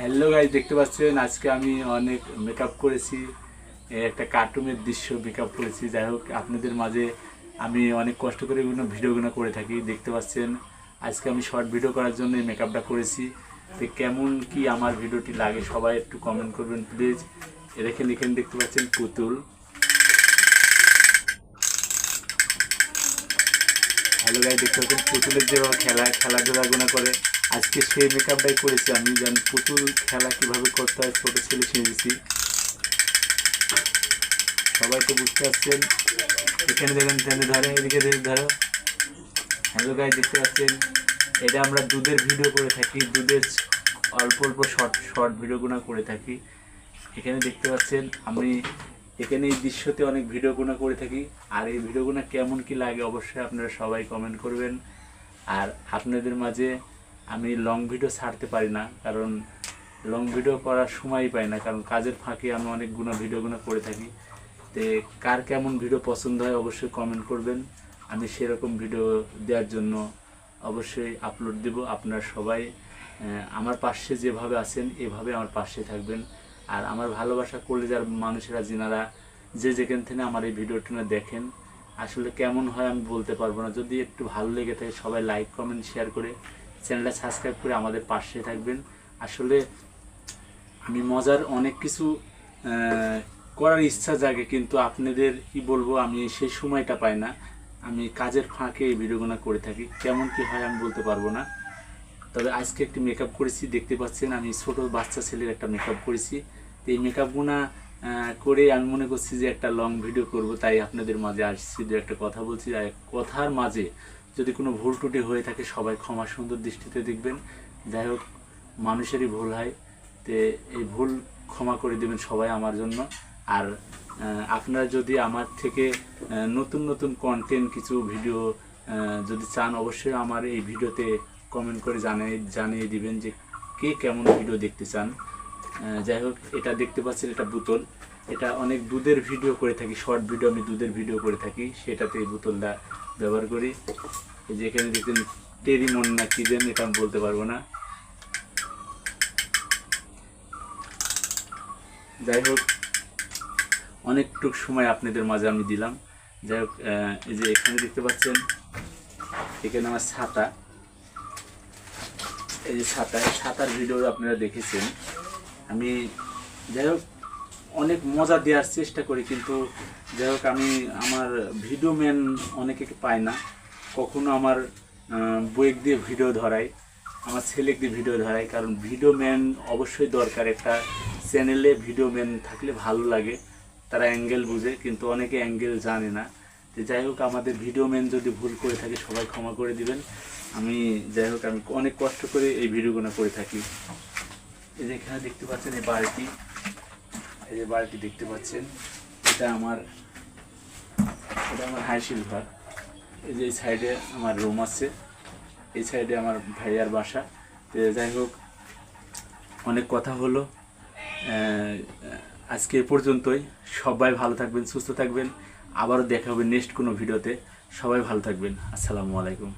Hello guys দেখতে পাচ্ছেন? আজকে আমি অনেক মেকআপ করেছি। একটা কার্টুনের দৃশ্য মেকআপ করেছি। যাই হোক, আপনাদের মাঝে আমি অনেক কষ্ট করে এগুলো ভিডিওগুলো করে থাকি। দেখতে পাচ্ছেন? আজকে আমি শর্ট ভিডিও করার জন্য এই মেকআপটা করেছি। তো কেমন কি আমার ভিডিওটি লাগে, সবাই একটু কমেন্ট করবেন প্লিজ এখানে এখানে দেখতে পাচ্ছেন পুতুল। হ্যালো গাই দেখতে পাচ্ছেন? পুতুলের যেভাবে খেলা খেলাধুলাগুলো করে। আজকে সেই মেকআপটাই করেছি, আমি জানি পুতুল খেলা কীভাবে করতে হয়, ছোটো ছেলে শিখেছি সবাই তো বুঝতে পারছেন। এখানে দেখেন টেনে ধরে এদিকে ধরো। হ্যালো গাই দেখতে পাচ্ছেন? এটা আমরা দুধের ভিডিও করে থাকি, দুধের অল্প অল্প শর্ট শর্ট ভিডিওগুলো করে থাকি। এখানে দেখতে পাচ্ছেন, আমি এখানে এই দৃশ্যতে অনেক ভিডিওগুলো করে থাকি। আর এই ভিডিওগুলো কেমন কি লাগে অবশ্যই আপনারা সবাই কমেন্ট করবেন। আর আপনাদের মাঝে আমি লং ভিডিও ছাড়তে পারি না, কারণ লং ভিডিও করার সময় পাই না, কারণ কাজের ফাঁকে আমি অনেকগুলো ভিডিওগুলো করে থাকি। তে কার কেমন ভিডিও পছন্দ হয় অবশ্যই কমেন্ট করবেন। আমি সেরকম ভিডিও দেওয়ার জন্য অবশ্যই আপলোড দেব আপনারা সবাই। আমার পাশে যেভাবে আছেন, এভাবে আমার পাশে থাকবেন। আর আমার ভালোবাসা করলে যার মানুষেরা, যেনারা যে যেখান থেকে আমার এই ভিডিওটি দেখেন, আসলে কেমন হয় আমি বলতে পারব না। যদি একটু ভালো লেগে থাকে, সবাই লাইক কমেন্ট শেয়ার করে চ্যানেলটা সাবস্ক্রাইব করে আমাদের পাশে থাকবেন। আসলে আমি মজার অনেক কিছু করার ইচ্ছা জাগে, কিন্তু আপনাদের কি বলব, আমি সেই সময়টা পাই না। আমি কাজের ফাঁকে এই ভিডিওগুলো করে থাকি। কেমন কি হয় আমি বলতে পারব না। তবে আজকে একটি মেকআপ করেছি, দেখতে পাচ্ছেন আমি ছোট বাচ্চা ছেলের একটা মেকআপ করেছি। তো এই মেকআপগুনা করে আমি মনে করছি যে একটা লং ভিডিও করব, তাই আপনাদের মাঝে আসছি। দু একটা কথা বলছি, আর কথার মাঝে যদি কোনো ভুল ত্রুটি হয়ে থাকে, সবাই ক্ষমা সুন্দর দৃষ্টিতে দেখবেন। যাই হোক, মানুষেরই ভুল হয়, তো এই ভুল ক্ষমা করে দেবেন সবাই আমার জন্য। আর আপনারা যদি আমার থেকে নতুন নতুন কন্টেন্ট কিছু ভিডিও যদি চান, অবশ্যই আমার এই ভিডিওতে কমেন্ট করে জানিয়ে জানিয়ে দিবেন যে কে কেমন ভিডিও দেখতে চান। যাই হোক, এটা দেখতে পাচ্ছেন, এটা বোতল। এটা অনেক দুধের ভিডিও করে থাকি, শর্ট ভিডিও, আমি দুধের ভিডিও করে থাকি। সেটাতে এই বোতলটা ব্যবহার করি। এই যে এখানে দেখছেন, টেরিমন না কি দেন এটা আমি বলতে পারব না। যাই হোক, অনেকটুক সময় আপনাদের মাঝে আমি দিলাম। যাই হোক এই যে এখানে দেখতে পাচ্ছেন, এখানে আমার ছাতা। এই যে ছাতা ছাতার ভিডিও আপনারা দেখেছেন। আমি যাই হোক, অনেক মজা দেওয়ার চেষ্টা করি, কিন্তু যাই হোক, আমি আমার ভিডিও ম্যান অনেকে পাই না। কখনো আমার বইয়েক দিয়ে ভিডিও ধরাই, আমার ছেলেকে দিয়ে ভিডিও ধরাই, কারণ ভিডিও ম্যান অবশ্যই দরকার। একটা চ্যানেলে ভিডিও ম্যান থাকলে ভালো লাগে, তারা অ্যাঙ্গেল বুঝে, কিন্তু অনেকে অ্যাঙ্গেল জানে না। তো যাই হোক, আমাদের ভিডিও ম্যান যদি ভুল করে থাকে, সবাই ক্ষমা করে দিবেন। আমি যাই হোক, আমি অনেক কষ্ট করে এই ভিডিওগুলো করে থাকি। এই যে এখানে দেখতে পাচ্ছেন এই বাড়িটি, এই যে বাড়িটি দেখতে পাচ্ছেন, এটা আমার এটা আমার হাই ঘর। এই যে এই সাইডে আমার রুম আছে, এই সাইডে আমার ভাইয়ার বাসা। যাই হোক, অনেক কথা হলো। আজকে এ পর্যন্তই। সবাই ভালো থাকবেন, সুস্থ থাকবেন। আবারও দেখা হবে নেক্সট কোনো ভিডিওতে সবাই ভালো থাকবেন। আসসালামু আলাইকুম।